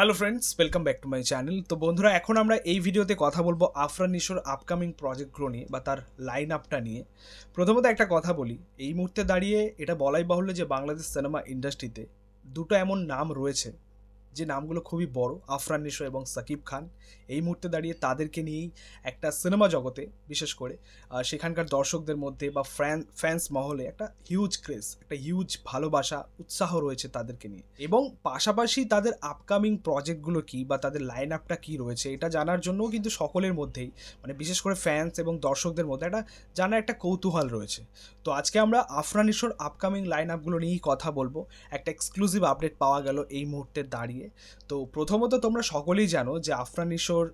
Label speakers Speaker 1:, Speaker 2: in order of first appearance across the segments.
Speaker 1: Hello friends welcome back to my channel তো বন্ধুরা, এখন আমরা এই ভিডিওতে কথা বলব আফরান নিশোর আপকামিং প্রজেক্টগুলো নিয়ে বা তার লাইন আপটা নিয়ে। প্রথমত একটা কথা বলি, এই মুহূর্তে দাঁড়িয়ে এটা বলাই বাহুল্য যে বাংলাদেশ সিনেমা ইন্ডাস্ট্রিতে দুটো এমন নাম রয়েছে। যে নামগুলো খুবই বড়, আফরান নিশো এবং সাকিব খান, এই মুহূর্তে দাঁড়িয়ে তাদেরকে নিয়েই একটা সিনেমা জগতে, বিশেষ করে সেখানকার দর্শকদের মধ্যে বা ফ্যান ফ্যান্স মহলে একটা হিউজ ক্রেজ একটা হিউজ ভালোবাসা, উৎসাহ রয়েছে তাদেরকে নিয়ে। এবং পাশাপাশি তাদের আপকামিং প্রজেক্টগুলো কী বা তাদের লাইন আপটা কী রয়েছে, এটা জানার জন্যও কিন্তু সকলের মধ্যেই মানে বিশেষ করে ফ্যান্স এবং দর্শকদের মধ্যে একটা, জানার একটা কৌতূহল রয়েছে। তো আজকে আমরা আফরান ইশোর আপকামিং লাইন আপগুলো নিয়েই কথা বলব। একটা এক্সক্লুসিভ আপডেট পাওয়া গেল এই মুহূর্তে দাঁড়িয়ে। তো প্রথমত তোমরা সকলেই জানো যে আফরান ইশোর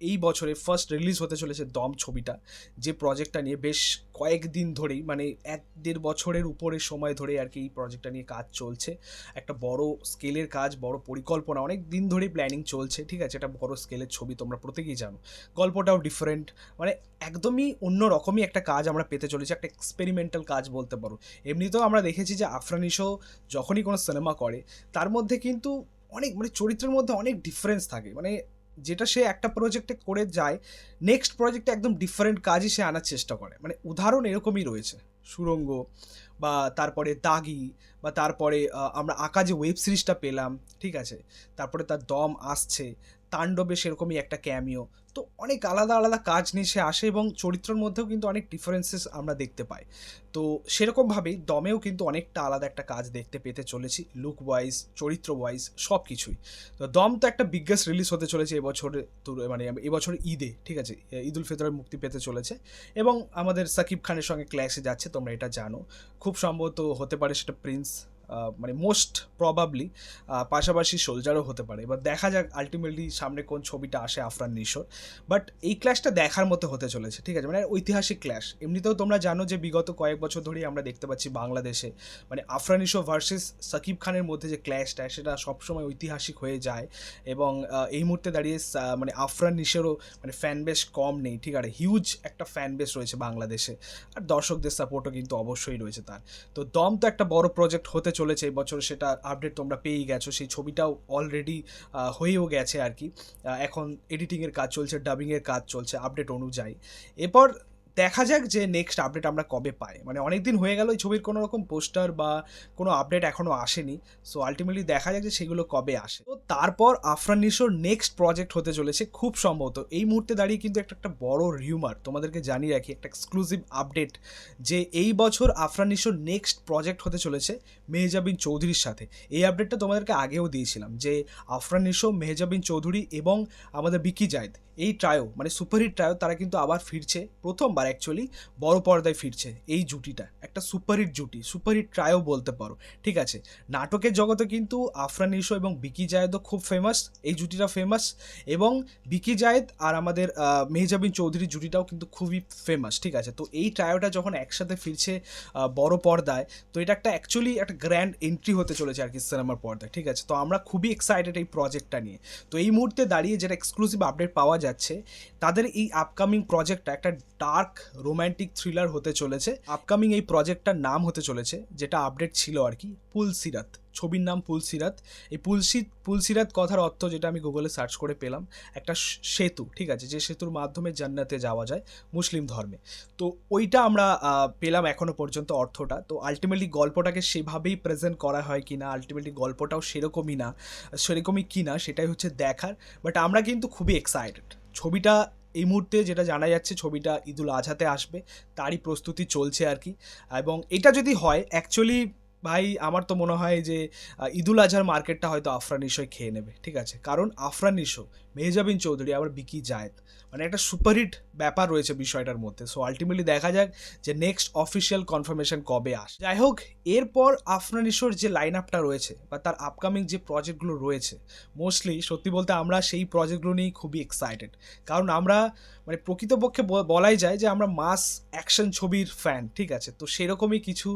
Speaker 1: এই বছরে ফার্স্ট রিলিজ হতে চলেছে দম ছবিটা, যে প্রজেক্টটা নিয়ে বেশ কয়েকদিন ধরেই মানে এক দেড় বছরের উপরে সময় ধরে আর কি এই প্রজেক্টটা নিয়ে কাজ চলছে। একটা বড় স্কেলের কাজ, বড় পরিকল্পনা, অনেক দিন ধরেই প্ল্যানিং চলছে, ঠিক আছে? এটা বড় স্কেলের ছবি, তোমরা প্রত্যেকেই জানো। গল্পটাও ডিফারেন্ট মানে একদমই অন্য রকমই একটা কাজ আমরা পেতে চলেছি, একটা এক্সপেরিমেন্টাল কাজ বলতে পারো। এমনিতেও আমরা দেখেছি যে আফরানিশো যখনই কোনো সিনেমা করে, তার মধ্যে কিন্তু অনেক মানে চরিত্রের মধ্যে অনেক ডিফারেন্স থাকে। মানে যেটা সে একটা প্রজেক্টে করে যায় নেক্সট প্রজেক্টে একদম ডিফারেন্ট কাজই সে আনার চেষ্টা করে। মানে উদাহরণ এরকমই রয়েছে। সুরঙ্গ বা তারপরে দাগি বা তারপরে আমরা আঁকা যে ওয়েব সিরিজটা পেলাম, ঠিক আছে? তারপরে তার দম আসছে তাণ্ডবে সেরকমই একটা ক্যামিও তো অনেক আলাদা আলাদা কাজ নিয়ে সে আসে এবং চরিত্রের মধ্যেও কিন্তু অনেক ডিফারেন্সেস আমরা দেখতে পাই। তো সেরকমভাবেই দমেও কিন্তু অনেকটা আলাদা একটা কাজ দেখতে পেতে চলেছি লুক ওয়াইজ চরিত্র ওয়াইজ সব কিছুই তো দম তো একটা বিగ్గেস্ট রিলিজ হতে চলেছে এবছরে মানে এবছর ঈদে, ঠিক আছে? ঈদ উল ফিতরের মুক্তি পেতে চলেছে এবং আমাদের সাকিব খানের সঙ্গে ক্ল্যাশে যাচ্ছে, তোমরা এটা জানো। খুব সম্ভবত হতে পারে সেটা প্রিন্স মানে মোস্ট প্রবাবলি পাশাপাশি সোলজারও হতে পারে। এবার দেখা যাক আলটিমেটলি সামনে কোন ছবিটা আসে আফরান নিশোর। বাট এই ক্ল্যাশটা দেখার মতো হতে চলেছে, ঠিক আছে? মানে ঐতিহাসিক ক্ল্যাশ এমনিতেও তোমরা জানো যে বিগত কয়েক বছর ধরেই আমরা দেখতে পাচ্ছি বাংলাদেশে মানে আফরান নিশো ভার্সেস সাকিব খানের মধ্যে যে ক্ল্যাশটা সেটা সবসময় ঐতিহাসিক হয়ে যায়। এবং এই মুহূর্তে দাঁড়িয়ে মানে আফরান নিশোরও মানে ফ্যান বেস কম নেই, ঠিক আছে? হিউজ একটা ফ্যান বেস রয়েছে বাংলাদেশে। আর দর্শকদের সাপোর্টও কিন্তু অবশ্যই রয়েছে তার। তো দম তো একটা বড় প্রজেক্ট হতে চলেছে, এই বছর সেটা আপডেট তোমরা পেয়েই গেছো। সেই ছবিটাও অলরেডি হয়েও গেছে আর কি। এখন এডিটিংয়ের কাজ চলছে ডাবিংয়ের কাজ চলছে আপডেট অনুযায়ী। এরপর দেখা যাক যে নেক্সট আপডেট আমরা কবে পাই। মানে অনেক দিন হয়ে গেল এই ছবির কোনো রকম পোস্টার বা কোনো আপডেট এখনও আসেনি। সো আলটিমেটলি দেখা যাক যে সেগুলো কবে আসে। তো তারপর আফরান নিশোর নেক্সট প্রজেক্ট হতে চলেছে খুব সম্ভবত। এই মুহূর্তে দাঁড়িয়ে কিন্তু একটা একটা বড় রিউমার তোমাদেরকে জানিয়ে রাখি, একটা এক্সক্লুসিভ আপডেট যে এই বছর আফরান নিশোর নেক্সট প্রজেক্ট হতে চলেছে মেহজাবিন চৌধুরীর সাথে। এই আপডেটটা তোমাদেরকে আগেও দিয়েছিলাম যে আফরান নিশো, মেহজাবিন চৌধুরী এবং আমাদের বিকি জায়দ, এই ট্রায়ো মানে সুপারহিট ট্রায়ো তারা কিন্তু আবার ফিরছে প্রথমবার। অ্যাকচুয়ালি বড় পর্দায় ফিরছে, এই জুটিটা। একটা সুপারহিট জুটি, সুপারহিট ট্রায়ো বলতে পারো। ঠিক আছে? নাটকের জগতে কিন্তু আফরান নিশো এবং বিকি জায়েদও খুব ফেমাস এই জুটিটা ফেমাস এবং বিকি জায়েদ আর আমাদের মেহজাবিন চৌধুরী জুটিটাও কিন্তু খুবই ফেমাস ঠিক আছে? তো এই ট্রায়োটা যখন একসাথে ফিরছে বড় পর্দায়, তো এটা একটা অ্যাকচুয়ালি একটা গ্র্যান্ড এন্ট্রি হতে চলেছে আর কি সিনেমার পর্দায়, ঠিক আছে? তো আমরা খুবই এক্সাইটেড এই প্রজেক্টটা নিয়ে। তো এই মুহূর্তে দাঁড়িয়ে যেটা এক্সক্লুসিভ আপডেট পাওয়া যাচ্ছে, তাদের এই আপকামিং প্রজেক্টটা একটা ডার্ক রোম্যান্টিক থ্রিলার হতে চলেছে। আপকামিং এই প্রজেক্টটার নাম হতে চলেছে, যেটা আপডেট ছিল আর কি পুলসিরাত ছবির নাম পুলসিরাত এই পুলসি পুলসিরাত কথার অর্থ যেটা আমি গুগলে সার্চ করে পেলাম, একটা সেতু, ঠিক আছে, যে সেতুর মাধ্যমে জান্নাতে যাওয়া যায় মুসলিম ধর্মে। তো ওইটা আমরা পেলাম এখনও পর্যন্ত অর্থটা। তো আলটিমেটলি গল্পটাকে সেভাবেই প্রেজেন্ট করা হয় কি না আলটিমেটলি গল্পটাও সেরকমই না, সেরকমই কি না, সেটাই হচ্ছে দেখার। বাট আমরা কিন্তু খুবই এক্সাইটেড ছবিটা এই মুহূর্তে যেটা জানা যাচ্ছে, ছবিটা ঈদুল আজহাতে আসবে। তারই প্রস্তুতি চলছে আর কি। এবং এটা যদি হয় অ্যাকচুয়ালি ভাই, আমার তো মনে হয় যে ঈদুল আজহার মার্কেটটা হয়তো আফরান নিশোই খেয়ে নেবে, ঠিক আছে? কারণ আফরান নিশো মেহজাবিন চৌধুরী, আবার বিকি জায়েদ মানে একটা সুপারহিট ব্যাপার রয়েছে বিষয়টার মধ্যে। সো আলটিমেটলি দেখা যাক যে নেক্সট অফিসিয়াল কনফার্মেশন কবে আসে। যাই হোক, এরপর আফরান নিশোর যে লাইন আপটা রয়েছে, বা তার আপকামিং যে প্রজেক্টগুলো রয়েছে মোস্টলি সত্যি বলতে আমরা সেই প্রজেক্টগুলো নিয়েই খুবই এক্সাইটেড কারণ আমরা মানে প্রকৃতপক্ষে বলাই যায় যে আমরা মাস অ্যাকশন ছবির ফ্যান ঠিক আছে? তো সেরকমই কিছু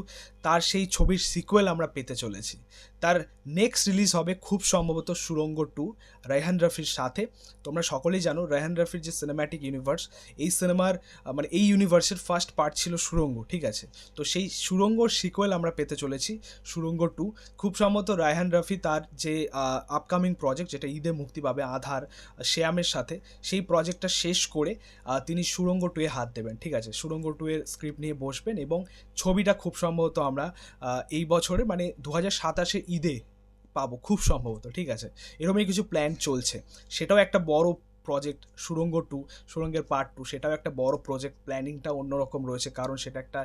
Speaker 1: তার সেই ছবির সিকুয়েল আমরা পেতে চলেছি। তার নেক্সট রিলিজ হবে খুব সম্ভবত সুরঙ্গ টু রায়হান রফির সাথে। তোমরা সকলেই জানো রায়হান রফির যে সিনেম্যাটিক ইউনিভার্স এই সিনেমার মানে এই ইউনিভার্সের ফার্স্ট পার্ট ছিল সুরঙ্গ, ঠিক আছে? তো সেই সুরঙ্গর সিকুয়েল আমরা পেতে চলেছি সুরঙ্গ টু খুব সম্ভবত রায়হান রফি তার যে আপকামিং প্রজেক্ট যেটা ঈদে মুক্তি পাবে আধার, শ্যামের সাথে, সেই প্রজেক্টটা শেষ করে তিনি সুরঙ্গ টুয়ে হাত দেবেন, ঠিক আছে? সুরঙ্গ টুয়ের স্ক্রিপ্ট নিয়ে বসবেন এবং ছবিটা খুব সম্ভবত আমরা আহ, এই বছরে মানে দু হাজার সাতাশে ঈদে পাবো খুব সম্ভবত ঠিক আছে? এরকমই কিছু প্ল্যান চলছে। সেটাও একটা বড় প্রজেক্ট সুরঙ্গ টু সুরঙ্গের পার্ট টু সেটাও একটা বড় প্রজেক্ট প্ল্যানিংটা অন্যরকম রয়েছে কারণ সেটা একটা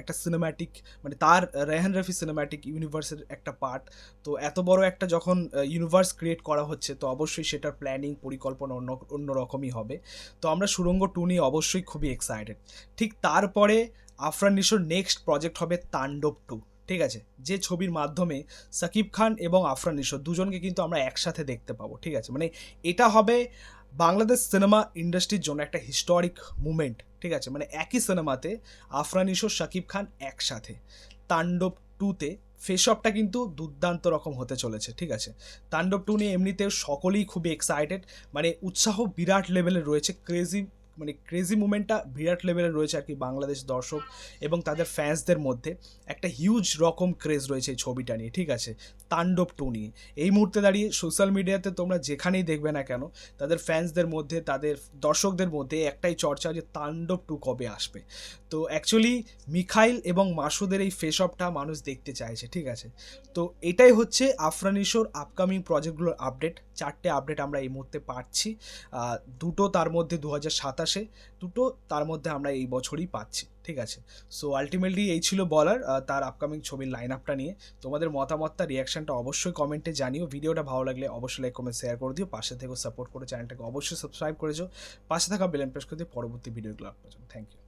Speaker 1: একটা সিনেম্যাটিক মানে তার রেহান রফি সিনেম্যাটিক ইউনিভার্সের একটা পার্ট তো এত বড় একটা যখন ইউনিভার্স ক্রিয়েট করা হচ্ছে তো অবশ্যই সেটার প্ল্যানিং পরিকল্পনা অন্য অন্যরকমই হবে। তো আমরা সুরঙ্গ টু নিয়ে অবশ্যই খুবই এক্সাইটেড ঠিক তারপরে আফরান নিশোর নেক্সট প্রজেক্ট হবে তাণ্ডব টু ঠিক আছে? যে ছবির মাধ্যমে সাকিব খান এবং আফরান দুজনকে কিন্তু আমরা একসাথে দেখতে পাবো, ঠিক আছে? মানে এটা হবে বাংলাদেশ সিনেমা ইন্ডাস্ট্রির জন্য একটা হিস্টোরিক মুমেন্ট ঠিক আছে? মানে একই সিনেমাতে আফরান নিশো সাকিব খান একসাথে। তাণ্ডব টুতে ফেস অফটা কিন্তু দুর্দান্ত রকম হতে চলেছে, ঠিক আছে? তাণ্ডব টু নিয়ে এমনিতেও সকলেই খুবই এক্সাইটেড মানে উৎসাহ বিরাট লেভেলে রয়েছে ক্রেজি মানে ক্রেজি মুমেন্টটা বিরাট লেভেলের রয়েছে আর কি বাংলাদেশ দর্শক এবং তাদের ফ্যান্সদের মধ্যে একটা হিউজ রকম ক্রেজ রয়েছে এই ছবিটা নিয়ে, ঠিক আছে? তাণ্ডব টু নিয়ে। এই মুহূর্তে দাঁড়িয়ে সোশ্যাল মিডিয়াতে তোমরা যেখানেই দেখবে না কেন, তাদের ফ্যান্সদের মধ্যে, তাদের দর্শকদের মধ্যে একটাই চর্চা যে তাণ্ডব টু কবে আসবে। তো অ্যাকচুয়ালি মিখাইল এবং মাসুদের এই ফেস অফটা মানুষ দেখতে চাইছে, ঠিক আছে? তো এটাই হচ্ছে আফরানিশোর আপকামিং প্রজেক্টগুলোর আপডেট চারটে আপডেট আমরা এই মুহূর্তে পাচ্ছি দুটো তার মধ্যে দু হাজার সাতাশ সাতাশে দুটো তার মধ্যে আমরা এই বছরই পাচ্ছি, ঠিক আছে? সো আলটিমেটলি এই ছিল বলার তার আপকামিং ছবির লাইন আপটা নিয়ে। তোমাদের মতামতটা রিয়াকশানটা অবশ্যই কমেন্টে জানিও। ভিডিওটা ভালো লাগলে অবশ্যই লাইক কমেন্ট শেয়ার করে দিও। পাশে থেকে সাপোর্ট করে চ্যানেলটাকে অবশ্যই সাবস্ক্রাইব করেছ। পাশে থাকা বেলেন প্রেস করে দিও। পরবর্তী ভিডিওগুলো আপলোড থ্যাংক ইউ